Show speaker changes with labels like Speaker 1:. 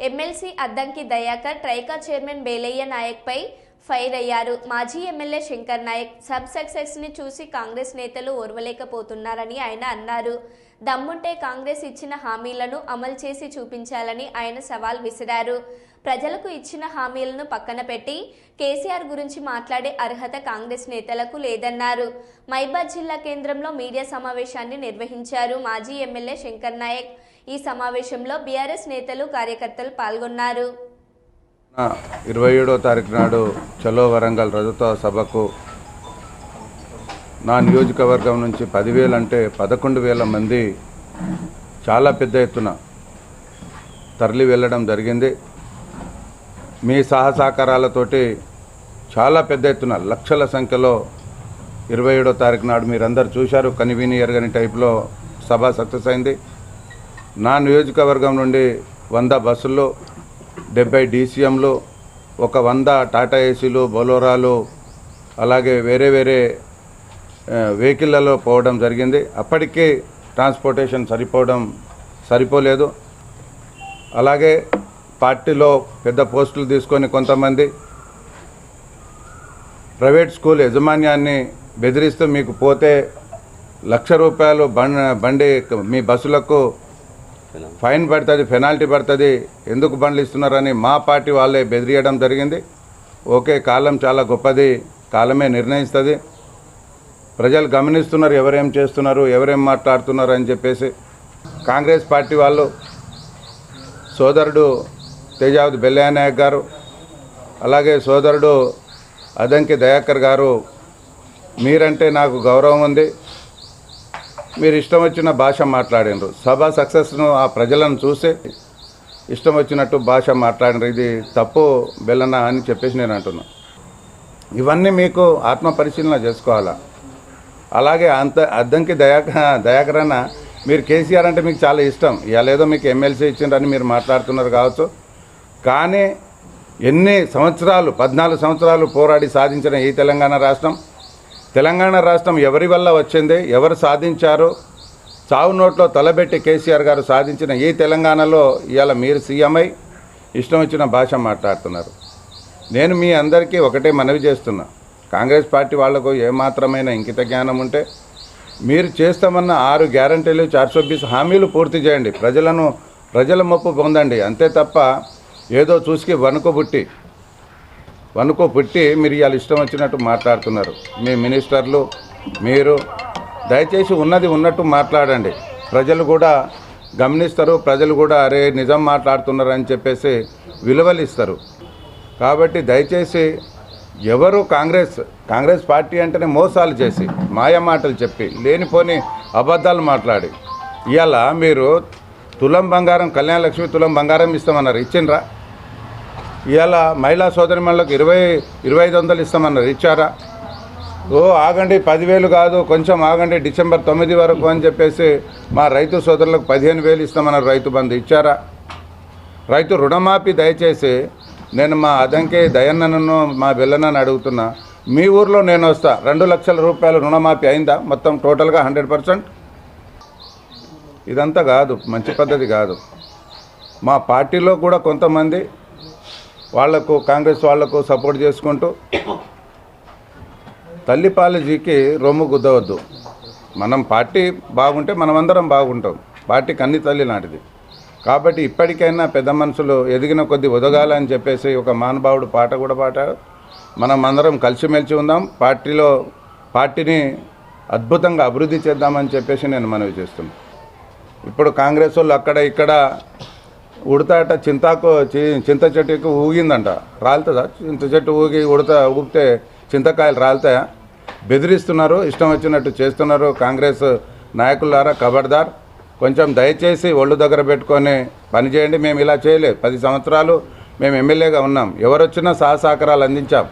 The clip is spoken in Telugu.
Speaker 1: ఎమ్మెల్సీ అద్దంకి దయాకర్ ట్రైకా చైర్మన్ బేలయ్య నాయక్పై ఫైర్ అయ్యారు. మాజీ ఎమ్మెల్యే శంకర్ నాయక్ సబ్ సక్సెస్ని చూసి కాంగ్రెస్ నేతలు ఓర్వలేకపోతున్నారని ఆయన అన్నారు. దమ్ముంటే కాంగ్రెస్ ఇచ్చిన హామీలను అమలు చేసి చూపించాలని ఆయన సవాల్ విసిరారు. ప్రజలకు ఇచ్చిన హామీలను పక్కన పెట్టి కేసీఆర్ గురించి మాట్లాడే అర్హత కాంగ్రెస్ నేతలకు లేదన్నారు. మైబాద్ జిల్లా కేంద్రంలో మీడియా సమావేశాన్ని నిర్వహించారు మాజీ ఎమ్మెల్యే శంకర్ నాయక్. ఈ సమావేశంలో బీఆర్ఎస్ నేతలు కార్యకర్తలు పాల్గొన్నారు.
Speaker 2: ఇరవై ఏడో తారీఖు నాడు చలో వరంగల్ రజతోత్సవ సభకు నా నియోజకవర్గం నుంచి పదివేలు అంటే పదకొండు వేల మంది చాలా పెద్ద ఎత్తున తరలి వెళ్ళడం జరిగింది. మీ సహసహకారాలతోటి చాలా పెద్ద ఎత్తున లక్షల సంఖ్యలో ఇరవై ఏడో తారీఖు నాడు మీరందరూ చూశారు. కనివిని ఎరగని టైప్లో సభ సక్సెస్ అయింది. నా నియోజకవర్గం నుండి వంద బస్సుల్లో డెబ్బై డీసీఎంలు ఒక వంద టాటా ఏసీలు బొలోరాలు అలాగే వేరే వేరే వెహికల్లలో పోవడం జరిగింది. అప్పటికే ట్రాన్స్పోర్టేషన్ సరిపోవడం సరిపోలేదు. అలాగే పార్టీలో పెద్ద పోస్టులు తీసుకొని కొంతమంది ప్రైవేట్ స్కూల్ యజమాన్యాన్ని బెదిరిస్తూ మీకు పోతే లక్ష రూపాయలు బండి మీ బస్సులకు ఫైన్. పడుతుంది పెనాల్టీ పడుతుంది ఎందుకు బండ్లు ఇస్తున్నారని మా పార్టీ వాళ్ళే బెదిరియడం జరిగింది. ఓకే కాలం చాలా గొప్పది కాలమే నిర్ణయిస్తుంది. ప్రజలు గమనిస్తున్నారు ఎవరేం చేస్తున్నారు ఎవరేం మాట్లాడుతున్నారు అని చెప్పేసి కాంగ్రెస్ పార్టీ వాళ్ళు సోదరుడు తేజావతి బెల్లయ్య నాయక్ గారు అలాగే సోదరుడు అదంకి దయాకర్ గారు మీరంటే నాకు గౌరవం ఉంది. మీరు ఇష్టం వచ్చిన భాష మాట్లాడినరు. సభ సక్సెస్ను ఆ ప్రజలను చూసే ఇష్టం వచ్చినట్టు భాష మాట్లాడినరు. ఇది తప్పు బెల్లన అని చెప్పేసి నేను అంటున్నా. ఇవన్నీ మీకు ఆత్మ పరిశీలన చేసుకోవాలా? అలాగే అంత అద్దంకి దయాక దయాకరణ మీరు కేసీఆర్ అంటే మీకు చాలా ఇష్టం. ఇలాదో మీకు ఎమ్మెల్సీ ఇచ్చిండ్రని మీరు మాట్లాడుతున్నారు కావచ్చు. కానీ ఎన్ని సంవత్సరాలు పద్నాలుగు సంవత్సరాలు పోరాడి సాధించిన ఈ తెలంగాణ రాష్ట్రం తెలంగాణ రాష్ట్రం ఎవరి వల్ల వచ్చింది ఎవరు సాధించారు? చావు నోట్లో తలబెట్టి కేసీఆర్ గారు సాధించిన ఈ తెలంగాణలో ఇవాళ మీరు సీఎంఐ ఇష్టం వచ్చిన భాష మాట్లాడుతున్నారు. నేను మీ అందరికీ ఒకటే మనవి చేస్తున్నా. కాంగ్రెస్ పార్టీ వాళ్ళకు ఏమాత్రమైన ఇంకిత జ్ఞానం ఉంటే మీరు చేస్తామన్న ఆరు గ్యారంటీలు చార్సో బీస్ హామీలు పూర్తి చేయండి. ప్రజలను ప్రజల మొప్పు పొందండి. అంతే తప్ప ఏదో చూసుకి వణుకుబుట్టి వనుకో పుట్టి మీరు ఇవాళ ఇష్టం వచ్చినట్టు మాట్లాడుతున్నారు. మీ మినిస్టర్లు మీరు దయచేసి ఉన్నది ఉన్నట్టు మాట్లాడండి. ప్రజలు కూడా గమనిస్తారు ప్రజలు కూడా అరే నిజం మాట్లాడుతున్నారు అని చెప్పేసి విలువలు ఇస్తారు కాబట్టి దయచేసి ఎవరు కాంగ్రెస్ కాంగ్రెస్ పార్టీ అంటేనే మోసాలు చేసి మాయ మాటలు చెప్పి లేనిపోని అబద్ధాలు మాట్లాడి ఇవాళ మీరు తులం బంగారం కళ్యాణ లక్ష్మి తులం బంగారం ఇస్తామన్నారు. ఇచ్చిండ్రా? ఇవాళ మహిళా సోదరి సోదరిమణులకు ఇరవై ఇరవై ఐదు వందలు ఇస్తామన్నారు. ఇచ్చారా? ఓ ఆగండి పదివేలు కాదు కొంచెం ఆగండి డిసెంబర్ తొమ్మిది వరకు అని చెప్పేసి మా రైతు సోదరులకు పదిహేను వేలు ఇస్తామన్నారు రైతు బంధు. ఇచ్చారా? రైతు రుణమాఫీ దయచేసి నేను మా అదంకే దయన్నను మా బెల్లనని అడుగుతున్నా. మీ ఊర్లో నేను వస్తా. రెండు లక్షల రూపాయలు రుణమాఫీ అయిందా? మొత్తం టోటల్గా హండ్రెడ్ పర్సెంట్? ఇదంతా కాదు మంచి పద్ధతి కాదు. మా పార్టీలో కూడా కొంతమంది వాళ్ళకు కాంగ్రెస్ వాళ్ళకు సపోర్ట్ చేసుకుంటూ తల్లిపాలజీకి రొమ్ము గుద్దవద్దు. మనం పార్టీ బాగుంటే మనమందరం బాగుంటాం. పార్టీ కన్ని తల్లి లాంటిది. కాబట్టి ఇప్పటికైనా పెద్ద మనుషులు ఎదిగిన కొద్ది ఒదగాలని చెప్పేసి ఒక మహానుభావుడు పాట కూడా పాడారు. మనం అందరం కలిసిమెలిసి ఉందాం. పార్టీలో పార్టీని అద్భుతంగా అభివృద్ధి చేద్దామని చెప్పేసి నేను మనవి చేస్తున్నాను ఇప్పుడు కాంగ్రెస్ వాళ్ళు అక్కడ ఇక్కడ ఉడతాట చింతాకు చింత చెట్టుకి ఊగిందంట. రాలుతుందా? చింత చెట్టు ఊగి ఉడత ఊపితే చింతకాయలు రాలుతాయా? బెదిరిస్తున్నారు ఇష్టం వచ్చినట్టు చేస్తున్నారు కాంగ్రెస్ నాయకులారా ఖబర్దార్ కొంచెం దయచేసి ఒళ్ళు దగ్గర పెట్టుకొని పనిచేయండి మేము ఇలా చేయలేదు. పది సంవత్సరాలు మేము ఎమ్మెల్యేగా ఉన్నాం. ఎవరొచ్చినా సహసహకారాలు అందించాం.